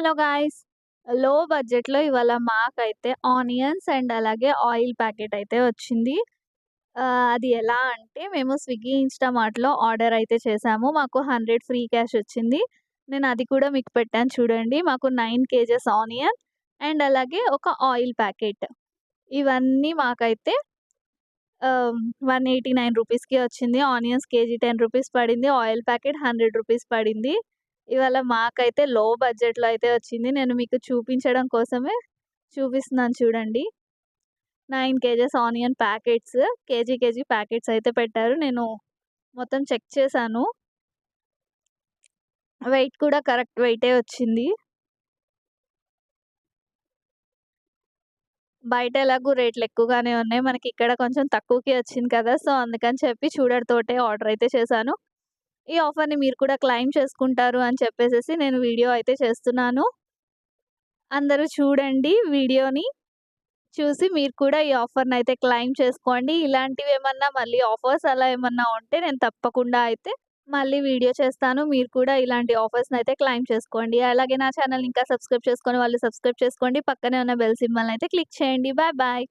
Hello గాయస్లో బడ్జెట్‌లో ఇవాళ మాకైతే ఆనియన్స్ అండ్ అలాగే ఆయిల్ ప్యాకెట్ అయితే వచ్చింది. అది ఎలా అంటే మేము స్విగ్గీ, ఇన్‌స్టామార్ట్‌లో ఆర్డర్ అయితే చేసాము మాకు 100 ఫ్రీ క్యాష్ వచ్చింది. నేను అది కూడా మీకు పెట్టాను చూడండి. మాకు నైన్ కేజెస్ ఆనియన్ అండ్ అలాగే ఒక ఆయిల్ ప్యాకెట్. ఇవన్నీ మాకైతే వన్ ఎయిటీ నైన్ రూపీస్‌కి వచ్చింది. ఆనియన్స్ కేజీ 10 రూపీస్ పడింది. ఆయిల్ ప్యాకెట్ 100 రూపీస్ పడింది. ఇవాళ మాకైతే లో బడ్జెట్‌లో అయితే వచ్చింది. నేను మీకు చూపించడం కోసమే చూపిస్తున్నాను చూడండి. Nine KGs onion packets KG, KG packets అయితే పెట్టారు. నేను మొత్తం చెక్ చేశాను. వెయిట్ కూడా కరెక్ట్ వెయిటే వచ్చింది. బయట ఎలాగూ రేట్లు ఎక్కువగానే ఉన్నాయి. మనకి ఇక్కడ కొంచెం తక్కువకి వచ్చింది కదా! సో, అందుకని చెప్పి చూడర్ తోటే ఆర్డర్ అయితే చేశాను. ఈ ఆఫర్‌ని మీరు కూడా క్లెయిమ్ చేసుకుంటారు అని చెప్పేసి నేను వీడియో అయితే చేస్తున్నాను. అందరూ చూడండి వీడియోని. చూసి మీరు కూడా ఈ ఆఫర్ని అయితే క్లైమ్ చేసుకోండి. ఇలాంటివి ఏమన్నా మళ్ళీ ఆఫర్స్ అలా ఏమన్నా ఉంటే నేను తప్పకుండా అయితే మళ్ళీ వీడియో చేస్తాను. మీరు కూడా ఇలాంటి ఆఫర్స్ని అయితే క్లైమ్ చేసుకోండి. అలాగే నా ఛానల్ ఇంకా సబ్స్క్రైబ్ చేసుకొని వాళ్ళు సబ్స్క్రైబ్ చేసుకోండి. పక్కనే ఉన్న బెల్ సింబల్‌నయితే క్లిక్ చేయండి. Bye bye.